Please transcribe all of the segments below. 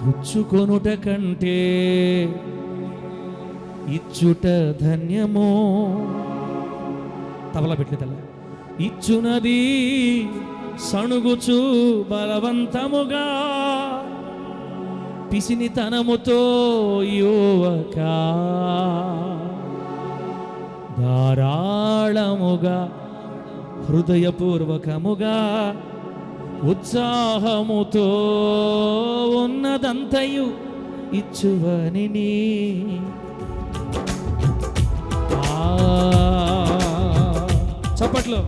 పుచ్చుకొనుట కంటే ఇచ్చుట ధన్యమో. తబలా పెట్టి తల్ల ఇచ్చునది సణుగుచు బలవంతముగా పిసిని తనముతో యువక ధారాళముగా హృదయపూర్వకముగా ఉత్సాహముతో ఉన్నదంతయు ఇచ్చువని చప్పట్లో.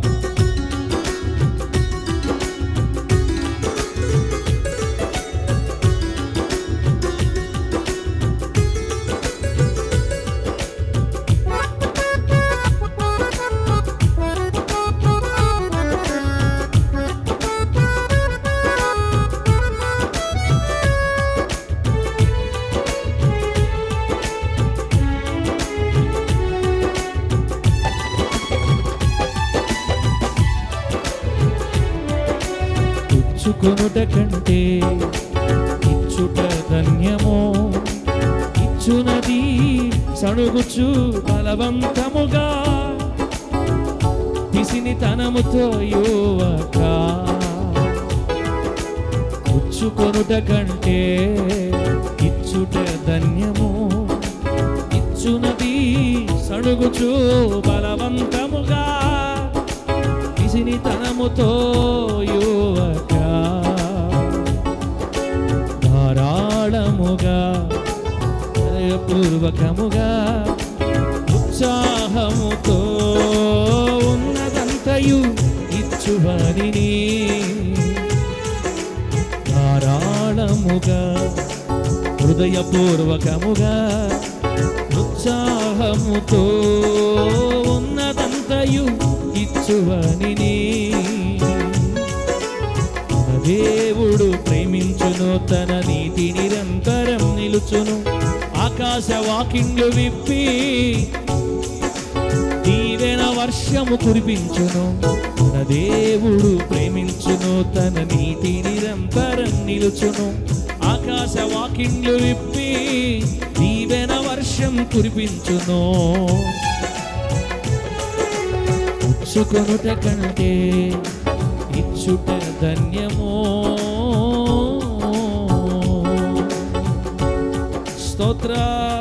ఇచ్చునది సణుగుచు బలవంతముగా. పిసిని తనముతో యువక పుచ్చుకొనుట కంటే ఇచ్చుట ధన్యము. ఇచ్చునది సణుగుచు బలవంతముగా. పిసిని తనముతో యువక ధారాళముగా పూర్వకముగా ఉత్సాహముతో ఉన్నదంతయు ఇచ్చువని ధారాళముగా హృదయపూర్వకముగా ఉత్సాహముతో ఉన్నదంతయు ఇచ్చువని దేవుడు ప్రేమించును తన నీతి నిరంతరం నిలుచును. ఆకాశ వాకిండ్లు విప్పి దీవెన వర్షము కురిపించును. తన దేవుడు ప్రేమించును. తన నీతి నిరంతరం నిలుచును. ఆకాశ వాకిండ్లు విప్పి దీవెన వర్షం కురిపించును. పుచ్చుకొనుట కంటే ఇచ్చుట ధన్యమో. outra.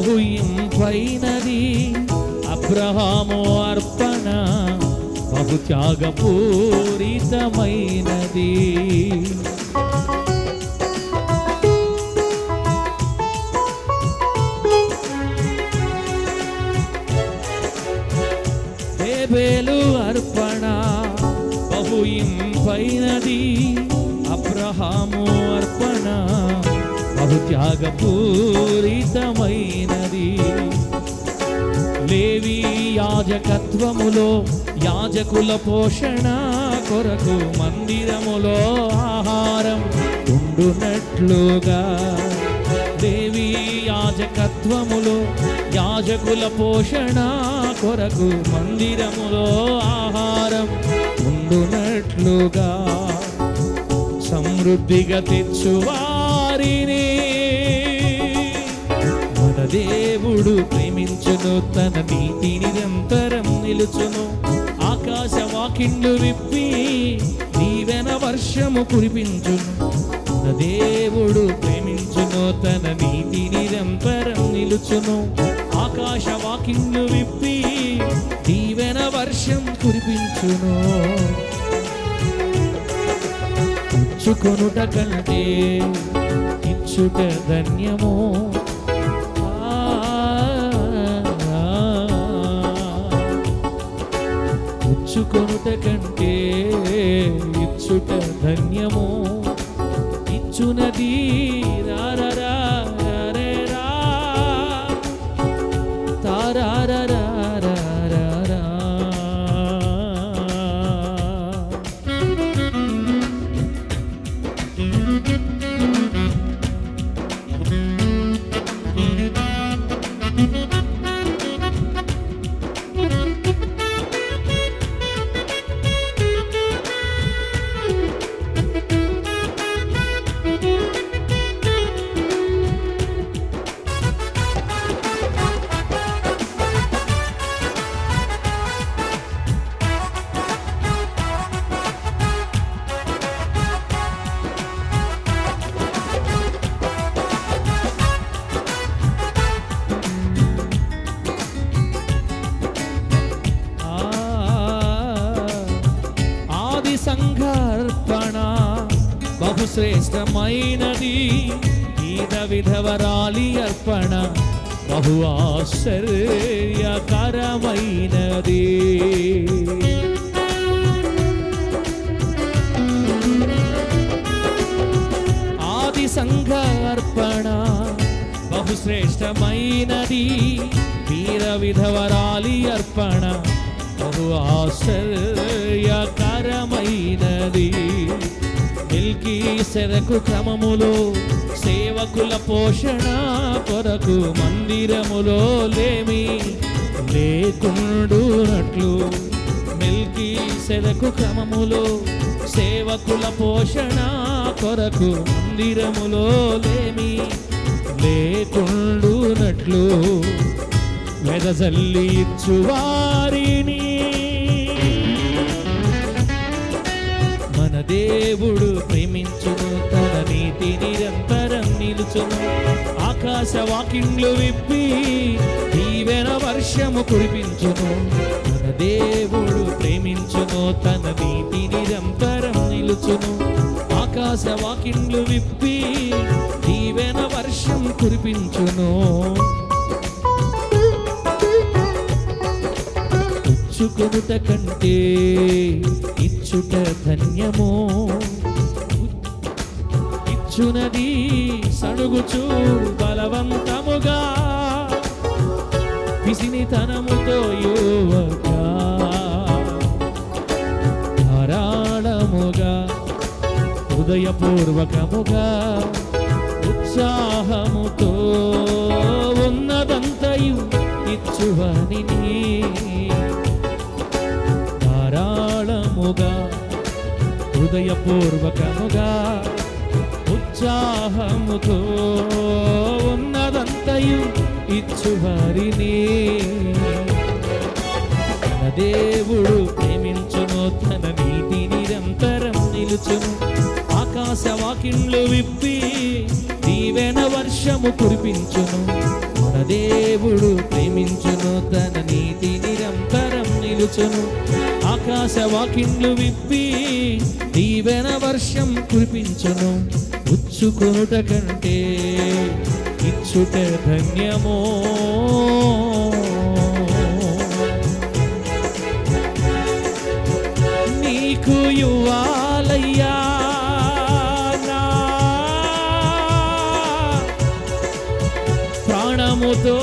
బహు ఇంపైనది అబ్రహాము అర్పణ బహు త్యాగపూరితమైనది హేబేలు త్యాగపూరితమైనది. లేవి యాజకత్వములో యాజకుల పోషణ కొరకు మందిరములో ఆహారం ఉండునట్లుగా. దేవి యాజకత్వములో యాజకుల పోషణ కొరకు మందిరములో ఆహారం ఉండునట్లుగా. సమృద్ధిగా తెచ్చువా దేవుడు ప్రేమించును తన నీతి నిరంతరం నిలుచును. ఆకాశ వాకిండ్లు విప్పి దీవెన వర్షము కురిపించును. మన దేవుడు ప్రేమించును తన నీతి నిరంతరం నిలుచును. ఆకాశ వాకిండ్లు విప్పి దీవెన వర్షం కురిపించును. ఇచ్చుకొనుట కంటే ఇచ్చుట ధన్యమో. పుచ్చుకొనుట కంటే ఇచ్చుట ధన్యము. ఇచ్చునది రారరా శ్రేష్టమైనది. గీత విధవరాలి అర్పణ బహు ఆశ్చర్యకరమైనది. ఆది సంఘ అర్పణ బహుశ్రేష్టమైనది వీర విధవరాలి అర్పణ బహు ఆశ్చర్యకరమైనది. మిల్కీ సెరకు క్రమములో సేవకుల పోషణ కొరకు మందిరములో లేమి లేకుండునట్లు. మిల్కీ సెరకు క్రమములో సేవకుల పోషణ కొరకు మందిరములో లేమి లేకుండునట్లు. వెదజల్లి ఇచ్చువారిని దేవుడు ప్రేమించును తన నీతి నిరంతరం నిలుచును. ఆకాశ వాకింగ్లు విప్పి దీవెన వర్షము కురిపించును. తన దేవుడు ప్రేమించును తన నీతి నిరంతరం నిలుచును. ఆకాశ వాకింగ్లు విప్పి దీవెన వర్షం కురిపించును. పుచ్చుకొనుట కంటే ఇచ్చుట ధన్యము. ఇచ్చునది సణుగుచు బలవంతముగా. పిసినితనముతో యువక ధారాళముగా హృదయపూర్వకముగా ఉత్సాహముతో ఉన్నదంతయు ఇచ్చువని ఉత్సాహముగా హృదయపూర్వకముగా ఉత్సాహముతో ఉన్నదంతయు ఇచ్చువారిని తన దేవుడు ప్రేమించును తన నీతి నిరంతరం నిలుచును. ఆకాశ వాకిండ్లు విప్పి దీవెన వర్షము కురిపించును. మన దేవుడు ప్రేమించును తన నీతి నిరంతరం నిలుచును. ఆకాశ వాకిండ్లు విప్పి దీవెన వర్షం కురిపించను. ఉచ్చుకొనుట కంటే ఇచ్చుట ధన్యమో. నీకు యువాలయ్యా ప్రాణముతో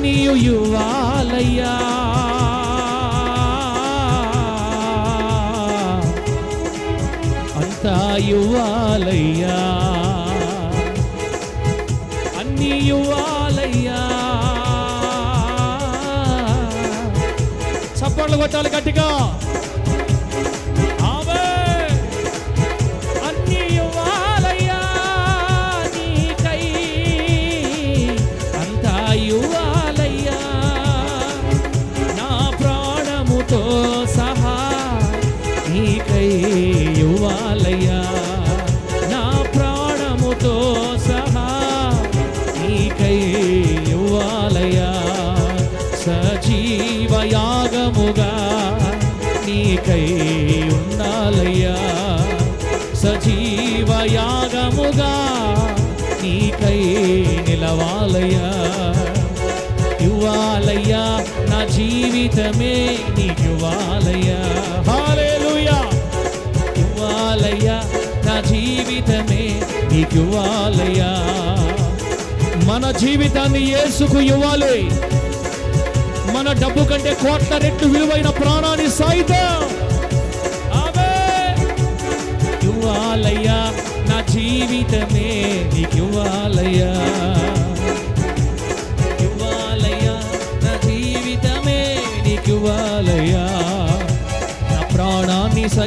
అన్నీ యువాలయ్యా. అంతా యువాలయ్యా. అన్నీ యువాలయ్యా. చప్పట్లు కొట్టాలి గట్టిగా. నీకై నిలవాలయ్యా యువా ఇవ్వాలయ్యా నా జీవితమే నీకు ఇవ్వాలయ్యా. ఇవ్వాలయ్యా నా జీవితమే నీకు ఇవ్వాలయ్యా. మన జీవితాన్ని యేసుకు ఇవ్వాలి. మన డబ్బు కంటే కోట్ల రెట్లు విలువైన ప్రాణాన్ని సైతం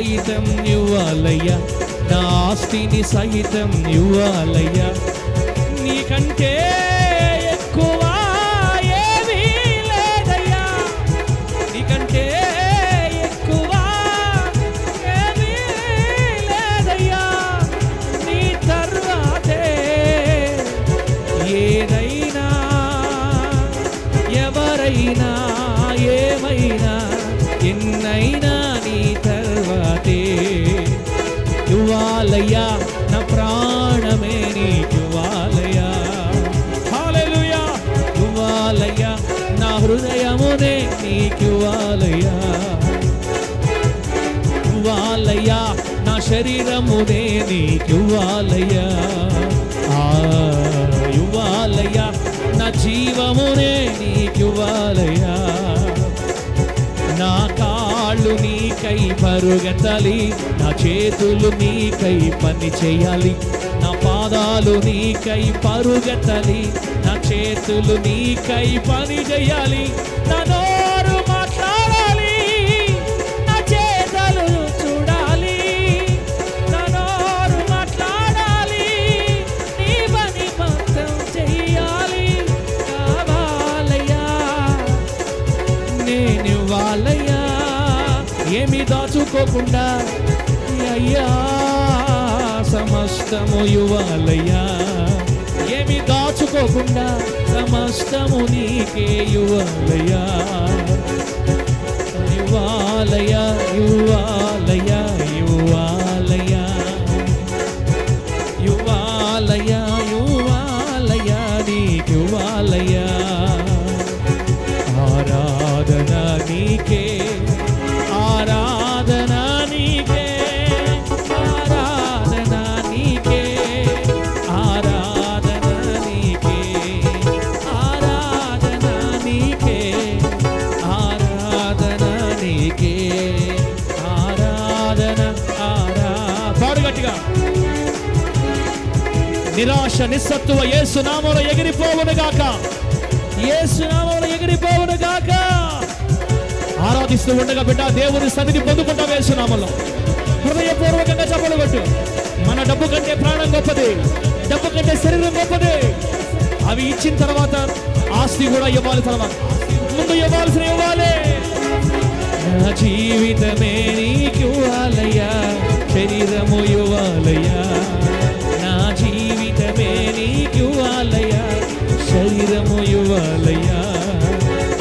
ప్రాణాన్ని సైతం ఇవ్వాలయ్యా. నా ఆస్తిని సైతం ఇవ్వాలయ్యా. నీకంటే ఎక్కువ ఏమీ లేదయ్యా. నీకంటే ఎక్కువ ఏమీ లేదయ్యా. నీ తర్వాతే ఏదైనా ఎవరైనా ఏమైనా ఎన్నైనా శరీరమునే నీకు ఆ, యువాలయ నా జీవమునే నీ యువాలయ నా కాళ్ళు నీకై పరుగెత్తాలి నా చేతులు నీకై పని చేయాలి నా పాదాలు నీకై పరుగెత్తాలి నా చేతులు నీకై పని చేయాలి నా అనుకోకుండా అయ్యా సమస్తము యువాలయ్యా ఏమి దాచుకోకుండా సమస్తము నీకే యువాలయ్యా యువాలయ యువా నిరాశ నిస్సత్తువ యేసు నామములో ఎగిరిపోవును గాక. యేసు నామములో ఎగిరిపోవును గాక. ఆరాధిస్తూ ఉండగా బిడ్డ దేవుని సన్నిధి పొందుకుంటాం యేసు నామములో హృదయపూర్వకంగా చెప్పలు కొట్టు. మన డబ్బు కంటే ప్రాణం గొప్పది. డబ్బు కంటే శరీరం గొప్పది. అవి ఇచ్చిన తర్వాత ఆస్తి కూడా ఇవ్వాలి తర్వాత. ముందు ఇవ్వాల్సిన ఇవ్వాలి. నా జీవితమే నీకు ఇవ్వాలయ్యా శరీరము ఇవ్వాలయ్యా. దేహమే నీకివ్వాలయ్యా శరీరము ఇవ్వాలయ్యా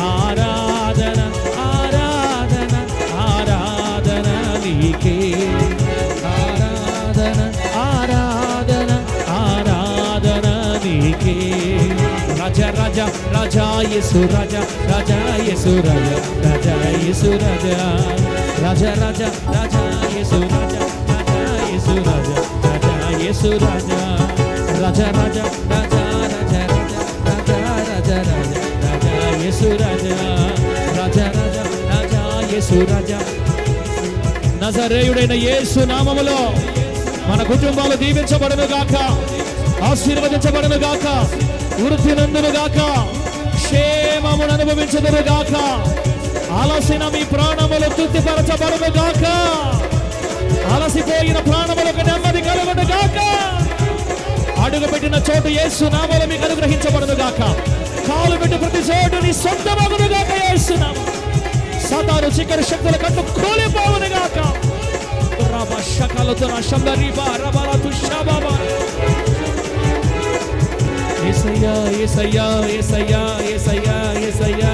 ఆరాధన ఆరాధన ఆరాధన నీకే. ఆరాధన ఆరాధన ఆరాధన నీకే. రజ రజ రజాయసు రజ రజాయసు రజ రజాయసు రజ. రజ రజ రజాయసు రజ రజాయసు రజ రజాయసు రజ. రాజా రాజ రాజా రాజా రాజా యేసు రాజ రాజా రాజ రాజా యేసు రాజ నజరేయుడైన యేసు నామములో మన కుటుంబాలు దీవించబడను గాక ఆశీర్వదించబడను గాక వృద్ధి నందును గాక క్షేమమును అనుభవించదును గాక అలసిన మీ ప్రాణములు తృప్తిపరచబడను గాక అలసిపోయిన ప్రాణములకు నెమ్మది కలుగును గాక అడుగు పెట్టిన చోటు ఏసు నామములు మీకు అనుగ్రహించబడదు గాక. కాలు పెట్టి ప్రతి చోటు నీ సొంతమగును గాక యేసు సతాను సాతాను శక్తుల కట్టు కూలిపోవును గాక. రబ శకలతో నా శంబరీబా రబల తుషాబాబా ఏసయ్యా ఏసయ్యా ఏసయ్యా ఏసయ్యా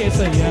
ఏసయ్యా.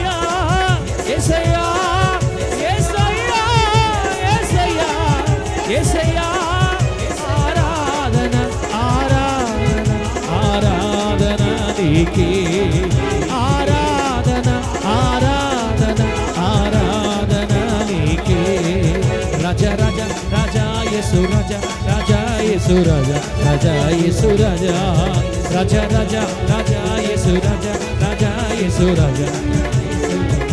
యేసు రాజా రాజా యేసు రాజా రాజా యేసు రాజా రాజా రాజా రాజా యేసు రాజా రాజా యేసు రాజా.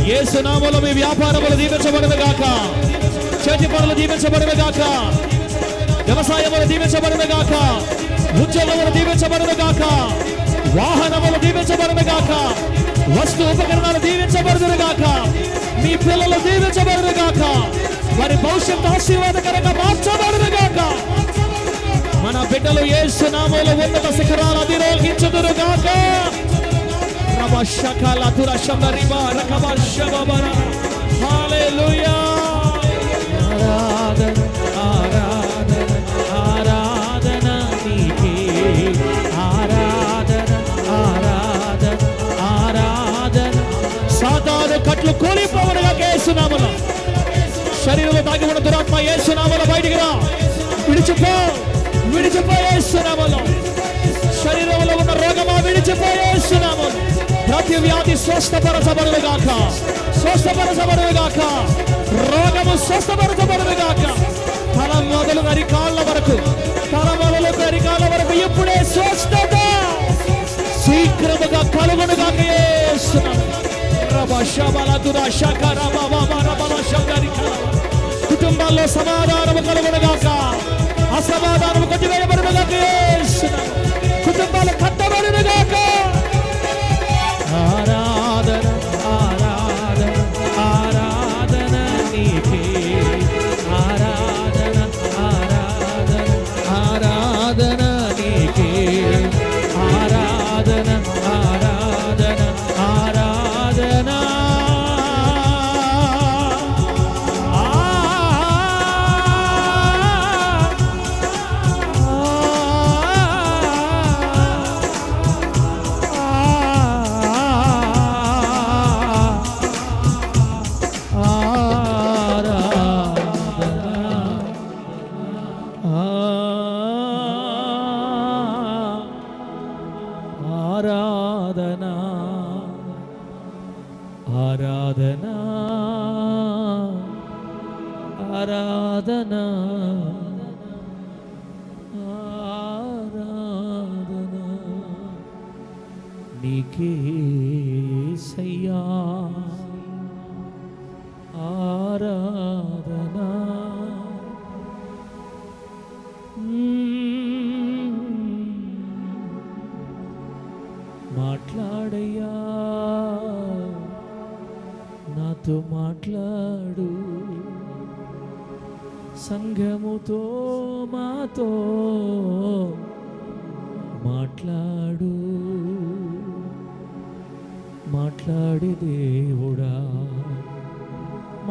యేసు నామములో మీ వ్యాపారములు దీవించబడదు గాక. చేతి పనులు దీవించబడదు గాక. వ్యవసాయములు దీవించబడదు గాక. ఉద్యోగములు దీవించబడదు గాక. వాహనములు దీవించబడదు గాక. వస్తు ఉపకరణాలు దీవించబడదు గాక. మీ పిల్లలు దీవించబడదు గాక. వారి భవిష్యత్తు ఆశీర్వాదకరంగా మార్చబడదు గాక. మన బిడ్డలు ఏ సునామోలు ఉన్నత శిఖరాలు అధిరోహించదురు గాక. రమశకాల తురషమ రిబా రకబషబబర హల్లెలూయా. ఆరాధన ఆరాధన ఆరాధన నీకే. ఆరాధన ఆరాధన ఆరాధన. సాతాను కట్లు కూలిపోవడగా కేసునామలో శరీరంలో తాగి ఉన్న దురాత్మ యేసునామములో బయటికి రా. విడిచిపో విడిచిపో యేసునామములో శరీరంలో ఉన్న రోగమా విడిచిపో విడిచిపోయేస్తున్నాము ప్రతి వ్యాధి స్వస్థపరచబడును గాక. స్వస్థపరచబడును గాక. రోగము స్వస్థపరచబడును గాక. తల మొదలు అరికాళ్ళ వరకు తల మొదలు అరికాళ్ళ వరకు ఇప్పుడే స్వస్థత శీఘ్రముగా కలుగును గాక యేసునామములో. రబ శబల దుర శక కుటుంబాల్లో సమాధానము కలుగును గాక అసమాధానము కొట్టివేయబడును గాక కుటుంబాలు కట్టబడును నీకే సయ్యా.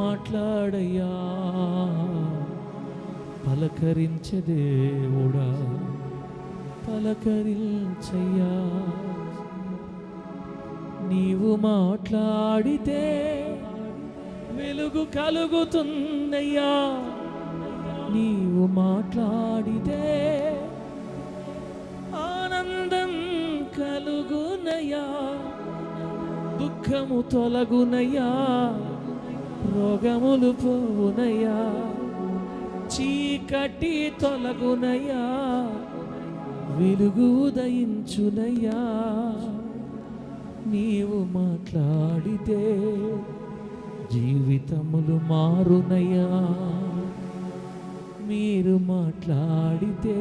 మాట్లాడయ్యా. పలకరించే దేవుడా పలకరించయ్యా. నీవు మాట్లాడితే వెలుగు కలుగుతుందయ్యా. నీవు మాట్లాడితే ఆనందం కలుగునయ్యా. దుఃఖము తొలగునయ్యా. రోగములు పోవునయ్యా. చీకటి తొలగునయ్యా. వెలుగు ఉదయించునయ్యా. నీవు మాట్లాడితే జీవితములు మారునయ్యా. మీరు మాట్లాడితే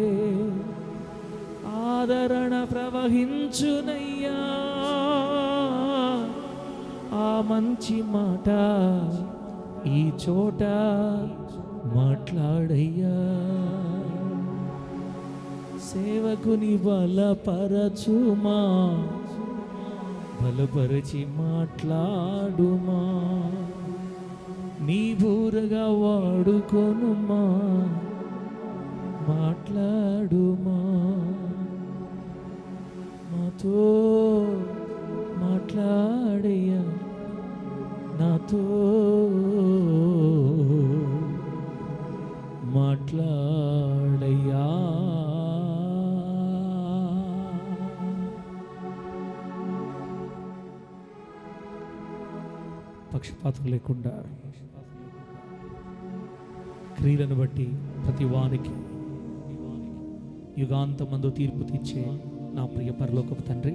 ఆదరణ ప్రవహించునయ్యా. ఆ మంచి మాట ఈ చోట మాట్లాడయ్యా. సేవకుని బలపరచుమా బలపరచి మాట్లాడుమా. నీ బూరగా వాడుకొనుమా మాట్లాడుమా. మాతో మాట్లాడయ్యా నాతో పక్షపాతం లేకుండా క్రియలను బట్టి ప్రతి వానికి యుగాంతమందు తీర్పు తీర్చే నా ప్రియ పరలోకపు తండ్రి